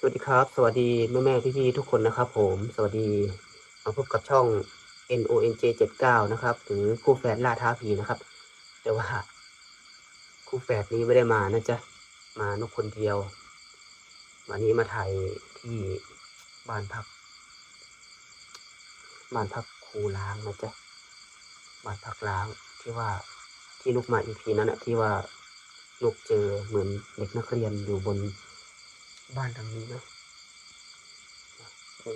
สวัสดีครับ สวัสดีแม่แม่พี่พี่ๆทุกคนนะครับผม สวัสดีมาพบกับช่อง N O N J 79นะครับ หรือคู่แฝดล่าท้าผีนะครับ แต่ว่า คู่แฝดนี้ไม่ได้มานะจ๊ะ มานกคนเดียว วันนี้มาถ่ายที่บ้านพัก บ้านพักครูล้างนะจ๊ะ บ้านพักล้างที่ว่าที่ลูกมาอีพีนั้นอะที่ว่าลูกเจอเหมือนเด็กนักเรียนอยู่บน บ้านหลังนี้นะ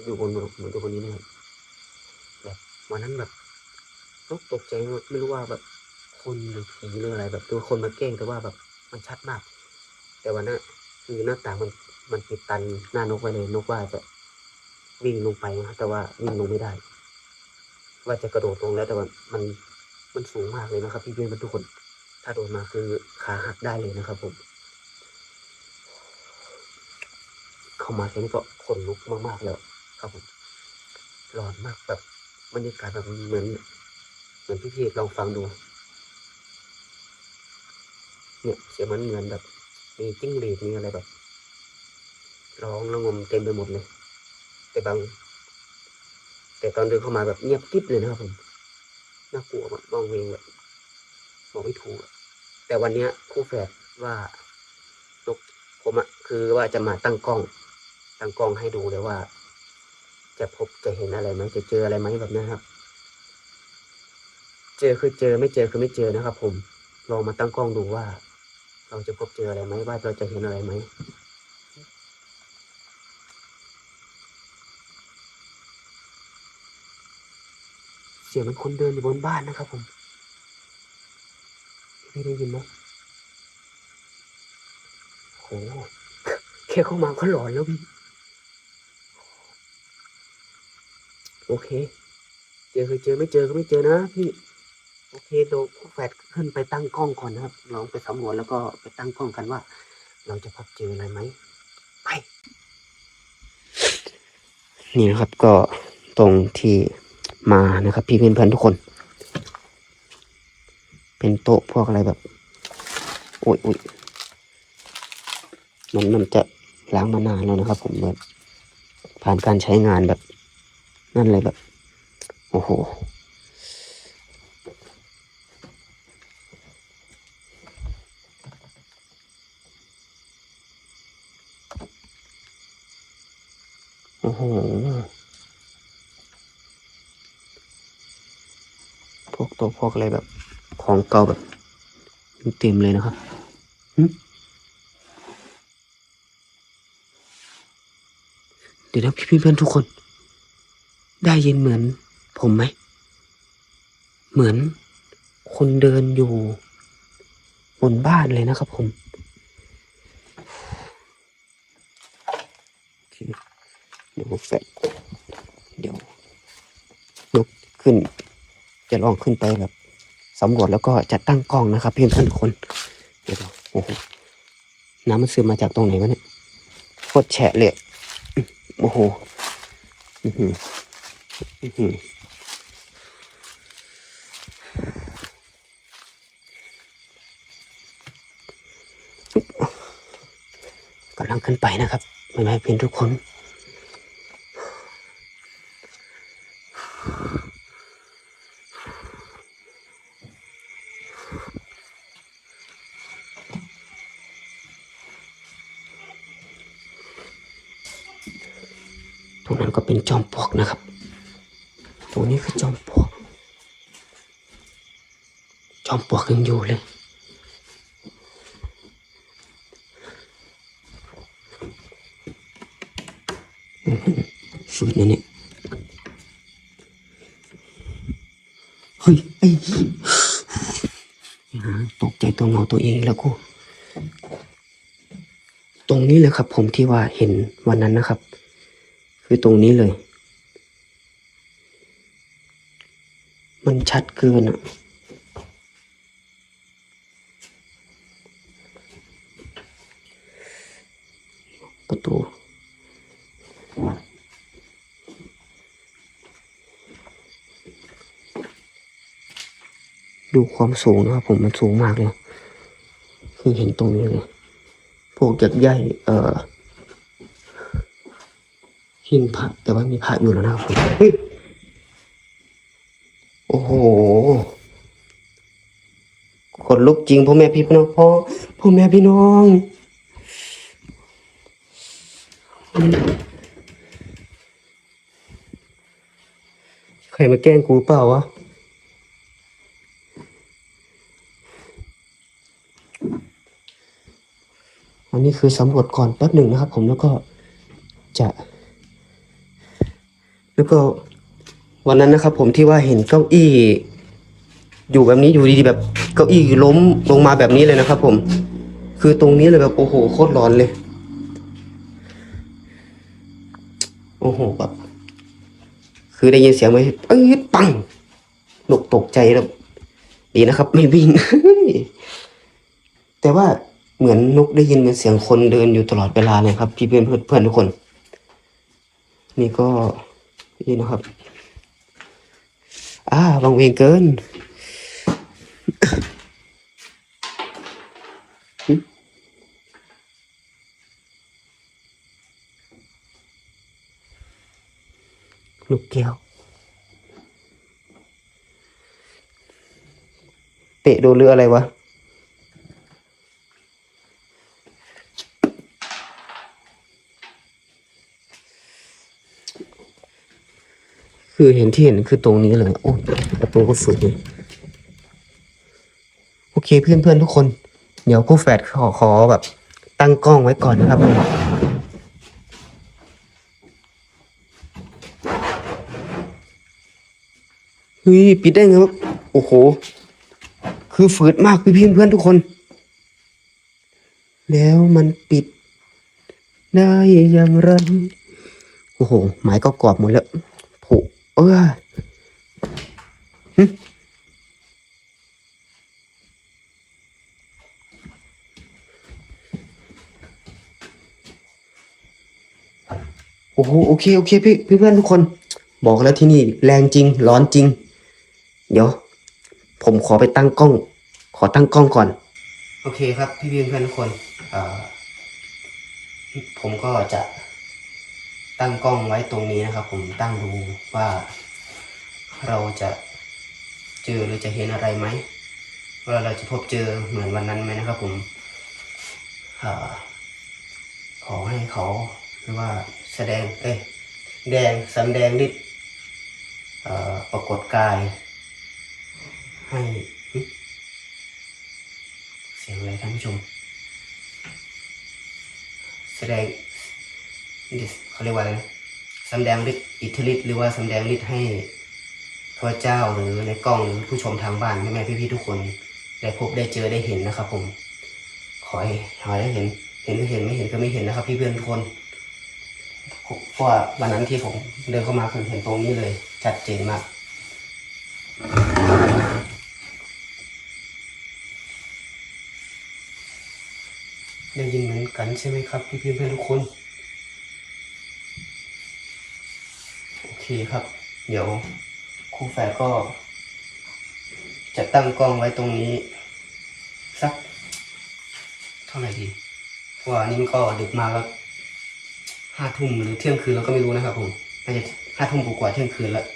อยู่บนเหมือนอยู่บนนี้นะครับแบบวันนั้นแบบลูกตกใจไม่รู้ว่าแบบคนหรือผีหรืออะไร แบบตัวคนมาแกล้งแต่ว่าแบบมันชัดมาก แต่วันนั้นคือหน้าต่างมันมันปิดตันหน้านกไว้เลยนกว่าจะวิ่งลงไปนะแต่ว่าวิ่งลงไม่ได้ ว่าจะกระโดดลงแล้วแต่ว่ามันมันสูงมากเลยนะครับ พี่เพื่อนทุกคน ถ้าโดนมาคือขาหักได้เลยนะครับผม เข้ามาแค่นี้ก็ขนลุกมากๆแล้ว ครับผมร้อนมากแบบบรรยากาศแบบเหมือน เหมือนพี่ๆลองฟังดู เนี่ยเสียงมันเหมือนแบบ มีจิ้งหรีดมีอะไรแบบร้องระงมเต็มไปหมดเลย แต่บาง แต่ตอนเดินเข้ามาแบบเงียบกริบเลยนะครับผมน่ากลัวมากมองเวงแบบบอกไม่ถูกแต่วันเนี้ยคู่แฝดว่านกผมอะคือว่าจะมาตั้งกล้อง ตั้งกล้องให้ดูเลยว่า จะพบจะเห็นอะไรไหมจะเจออะไรไหมแบบนี้ครับ เจอคือเจอไม่เจอคือไม่เจอนะครับ ผมลองมาตั้งกล้องดูว่า เราจะพบเจออะไรไหมว่าเราจะเห็นอะไรไหมเสียงมันคนเดินอยู่บนบ้านนะครับ ผม พี่ได้ยินไหมโหแค่เข้ามาก็หลอนแล้วพี่ โอเค เจอคือเจอไม่เจอก็ไม่เจอนะพี่ โอเคโดแฟดขึ้นไปตั้งกล้องก่อนนะครับ ลองไปสำรวจแล้วก็ไปตั้งกล้องกันว่า เราจะพบเจออะไรไหมไป นี่นะครับก็ตรงที่มานะครับ พี่เพื่อนๆทุกคน เป็นโต๊ะพวกอะไรแบบโอ้ยโอ้ยมันมันจะล้างมานานแล้วนะครับ ผมแบบผ่านการใช้งานแบบ นั่นเลยแบบ โอ้โห โอ้โห พวกตัวพวกอะไรแบบ ของเก่าแบบเต็มเลยนะครับเดี๋ยวนะพี่เพื่อนทุกคน ได้ยินเหมือนผมไหม เหมือนคนเดินอยู่บนบ้านเลยนะครับผมโอเคเดี๋ยวแฟะเดี๋ยวยกขึ้น จะลองขึ้นไปแบบสำรวจแล้วก็จะตั้งกล้องนะครับเพื่อนๆทุกคนเดี๋ยวโอ้โหน้ำมันซึมมาจากตรงไหนวะเนี่ยโคตรแฉะเลยโอ้โห กำลังขึ้นไปนะครับไม่ไม่เป็นทุกคน ตรงนั้นก็เป็นจอมปลวกนะครับ คือจอมปลวก จอมปลวกยังอยู่เลยอื้อหือฝืนนะเนี่ยเฮ้ย ไอ้หาตกใจตัวเงาตัวเองแล้วกู ตรงนี้เลยครับผมที่ว่าเห็นวันนั้นนะครับ คือตรงนี้เลย มันชัดเกินอะประตูดูความสูงนะครับผมมันสูงมากเลย คือเห็นตรงนี้เลย พวกยักษ์ใหญ่เอ่อหินพระแต่ว่ามีพระอยู่แล้วนะครับผม โอ้โหขนลุกจริงพ่อแม่พี่น้องพ่อพ่อแม่พี่น้องใครมาแกล้งกูเปล่าวะอันนี้คือสำรวจก่อนแป๊บหนึ่งนะครับ ผมแล้วก็จะ แล้วก็ วันนั้นนะครับ ผมที่ว่าเห็นเก้าอี้ อยู่แบบนี้อยู่ดีๆแบบเก้าอี้ล้มลงมาแบบนี้เลยนะครับ ผม คือตรงนี้เลยแบบโอ้โหโคตรร้อนเลย โอ้โหแบบคือได้ยินเสียงไหมเอ้ยปังตกตกใจแล้วดีนะครับ ไม่วิ่ง แต่ว่าเหมือนนกได้ยินเป็นเสียงคนเดินอยู่ตลอดเวลาเลยครับ พี่เพื่อนเพื่อนเพื่อนทุกคน นี่ก็นี่นะครับ อ่าบางเวงเกิน ลูกแก้ว เตะโดนเรืออะไรวะ คือเห็นที่เห็นคือตรงนี้เลย โอ้ประตูก็ฝืนโอเคเพื่อนเพื่อนทุกคน เดี๋ยวกูแฟดขอขอแบบ ตั้งกล้องไว้ก่อนนะครับเฮ้ยปิดได้ไงวะโอ้โห คือฝืดมากพี่เพื่อนๆทุกคน แล้วมันปิดได้อย่างไรโอ้โห หมายก็กรอบหมดแล้ว เออหึโอ้โหโอเค โอเคพี่พี่เพื่อนทุกคน บอกแล้วที่นี่ แรงจริง ร้อนจริง เดี๋ยว ผมขอไปตั้งกล้อง ขอตั้งกล้องก่อน โอเคครับ พี่เพื่อนทุกคนผมก็จะ ตั้งกล้องไว้ตรงนี้นะครับ ผมตั้งดูว่า เราจะเจอหรือจะเห็นอะไรไหมว่าเราจะพบเจอเหมือนวันนั้นไหมนะครับ ผมอขอให้เขาหรือว่าแสดงเอ้ยแดงสำแดงฤทธิ์ปรากฏกาย ให้เสียงอะไรท่านผู้ชมแสดง เขาเรียกว่าอะไรนะสำแดงฤทธิ์อิทธิฤทธิ์หรือว่าสำแดงฤทธิ์ให้พระเจ้าหรือในกล้องหรือผู้ชมทางบ้านแม่แม่พี่ๆทุกคน ได้พบได้เจอได้เห็นนะครับ ผม ขอให้ขอให้ได้เห็น เห็นก็เห็นไม่เห็นก็ไม่เห็นนะครับ พี่เพื่อนทุกคนเพราะว่าวันนั้นที่ผมเดินเข้ามาคือเห็นตรงนี้เลยชัดเจนมากได้ยินเหมือนกันใช่ไหมครับ พี่เพื่อนๆทุกคน โอเคครับ เดี๋ยวครูแฝดก็ จะตั้งกล้องไว้ตรงนี้ สัก เท่าไหร่ดีเพราะว่านี่มันก็ดึกมากแล้วห้าทุ่มหรือเที่ยงคืนเราก็ไม่รู้นะครับ ผมน่าจะห้าทุ่มกว่าเที่ยงคืนแล้ว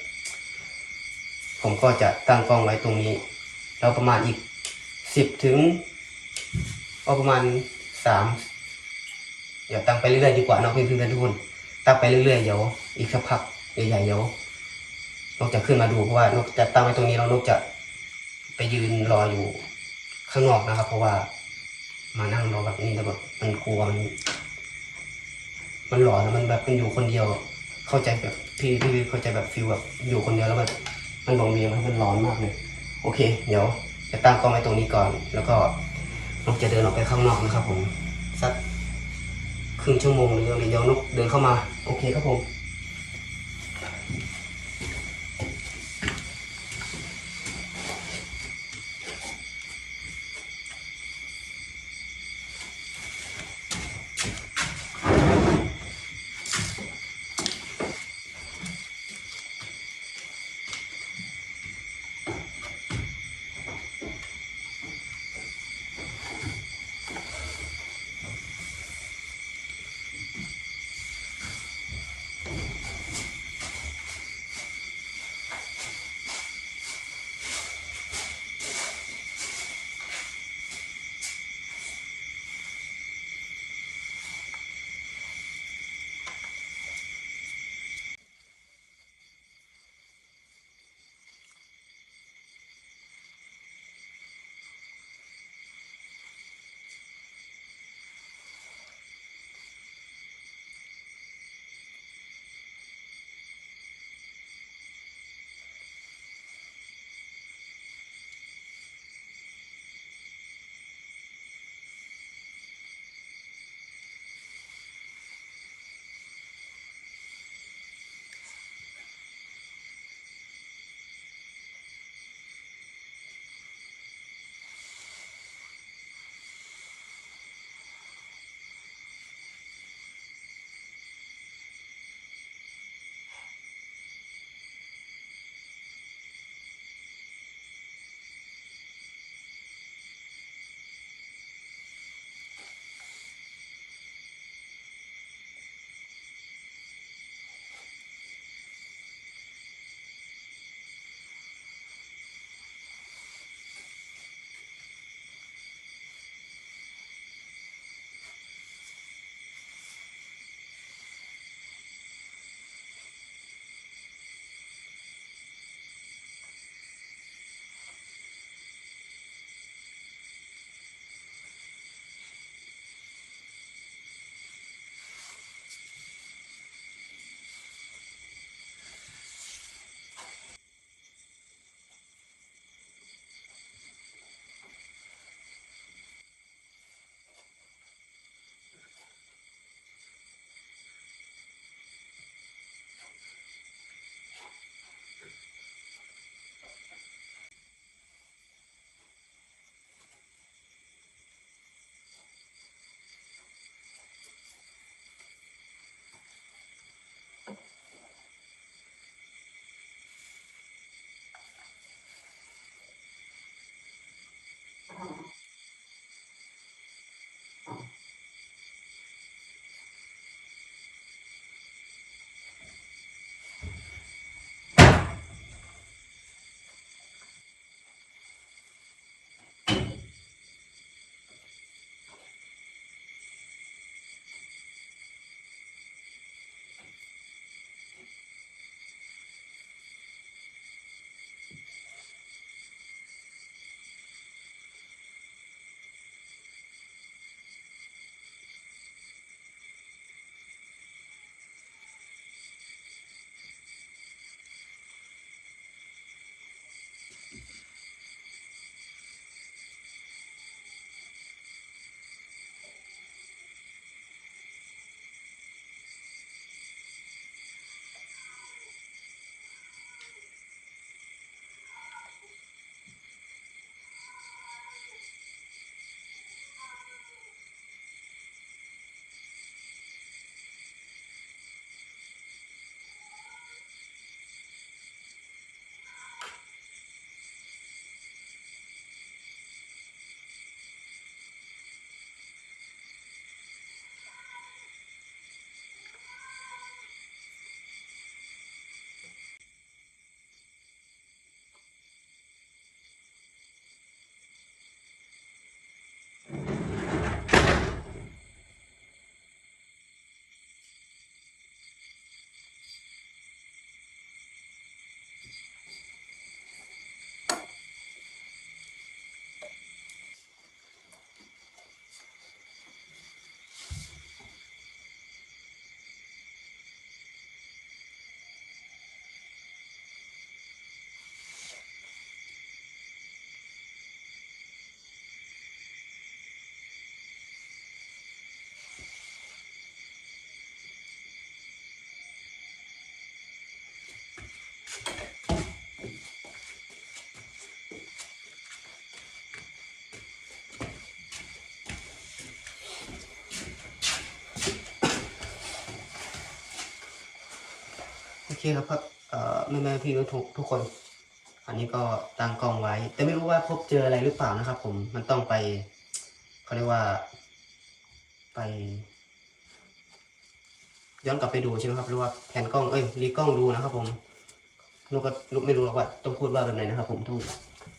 ผมก็จะตั้งกล้องไว้ตรงนี้ แล้วประมาณอีกสิบถึงก็ประมาณสามเดี๋ยวตั้งไปเรื่อยๆดีกว่าเนาะเพื่อนๆทุกคนตั้งไปเรื่อยๆเดี๋ยวอีกสักพัก ใหญ่ๆเดี๋ยวนกจะขึ้นมาดูเพราะว่านกจะตั้งไว้ตรงนี้แล้วนกจะไปยืนรออยู่ข้างนอกนะครับ เพราะว่ามานั่งรอแบบนี้แล้วแบบมันกลัวมันมันหลอนแล้วมันแบบมันอยู่คนเดียว เข้าใจแบบพี่พี่เข้าใจแบบฟิลแบบอยู่คนเดียวแล้วมันมันบองมีมันมันร้อนมากเลย โอเค เดี๋ยว จะตั้งกล้องไว้ตรงนี้ก่อน แล้วก็นกจะเดินออกไปข้างนอกนะครับผมสักครึ่งชั่วโมงหรืออะไรเดี๋ยวนกเดินเข้ามา โอเคครับผม เคครับครับเอ่อแม่แม่พี่ทุกทุกคน อันนี้ก็ตั้งกล้องไว้ แต่ไม่รู้ว่าพบเจออะไรหรือเปล่านะครับ ผมมันต้องไปเขาเรียกว่า ไป ย้อนกลับไปดูใช่ไหมครับหรือว่าแผนกล้องเอ้ยรีกล้องดูนะครับ ผมลูกก็ลูกไม่รู้หรอกว่าต้องพูดว่าแบบไหนนะครับ ผมต้อง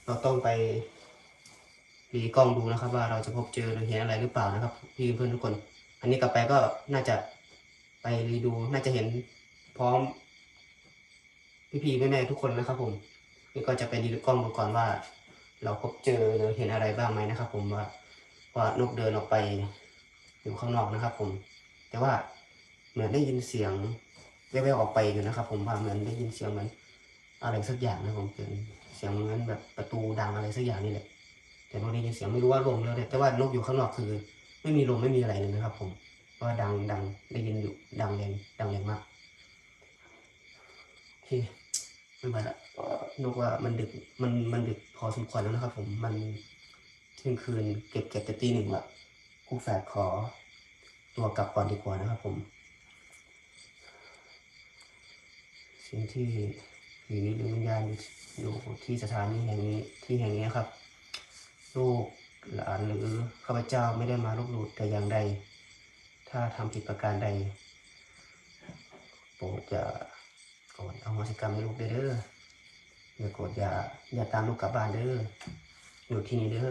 เราต้องไปรีกล้องดูนะครับ ว่าเราจะพบเจอหรือเห็นอะไรหรือเปล่านะครับ พี่เพื่อนทุกคน อันนี้กลับไปก็น่าจะไปรีดูน่าจะเห็นพร้อม พี่ๆแม่ๆทุกคนนะครับผมนี่ก็จะไปรีกล้องดูก่อนว่า เราพบเจอหรือเห็นอะไรบ้างไหมนะครับ ผมว่าว่านกเดินออกไปอยู่ข้างนอกนะครับ ผม แต่ว่าเหมือนได้ยินเสียงแว่วๆออกไปอยู่นะครับ ผมว่าเหมือนได้ยินเสียงเหมือนอะไรสักอย่างนะผมเป็นเสียงเหมือนแบบประตูดังอะไรสักอย่างนี่แหละแต่เราได้ยินเสียงไม่รู้ว่าลมแล้วเนี่ยแต่ว่านกอยู่ข้างนอกคือ ไม่มีลมไม่มีอะไรเลยนะครับ ผมว่าดังดังได้ยินอยู่ดังแรงดังแรงมาก เคไม่ไหวละนกว่ามันดึกมันมันดึกพอสมควรแล้วนะครับ ผมมันเที่ยงคืนเก็บเก็บจะตีหนึ่งละคู่แฝดขอ ตัวกลับก่อนดีกว่านะครับ ผม สิ่งที่ผีหรือวิญญาณอยู่อยู่ที่สถานีแห่งนี้ที่แห่งนี้ครับลูกหลานหรือข้าพเจ้าไม่ได้มาลบหลู่แต่อย่างใด ถ้าทำผิดประการใดโปรดอย่าโกรธเอาโหสิกรรมให้ลูกเด้อเด้อย่ากรธอย่าอย่าตามลูกกลับบ้านเด้ออยู่ที่นี่เด้อ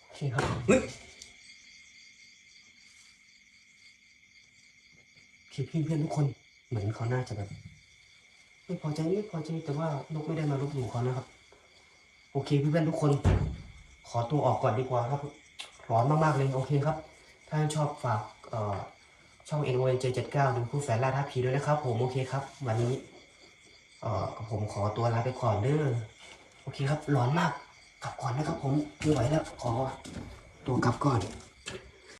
โอเคครับเฮ้ยโอเคพี่เพื่อนทุกคน เหมือนเขาน่าจะแบบไม่พอใจไม่พอใจแต่ว่าลูกไม่ได้มาลบหลู่เขานะครับ โอเคเพื่อนๆทุกคน ขอตัวออกก่อนดีกว่าครับ ร้อนมากๆเลยโอเคครับ ถ้าชอบฝากเอ่อ ช่อง N O N J 7 9ดูผู้แฝดล่าท้าผีด้วยนะครับ ผมโอเคครับ วันนี้เอ่อผมขอตัวลาไปก่อนเด้อโอเคครับร้อนมากกลับก่อนนะครับ ผมไม่ไหวแล้วขอตัวกลับก่อน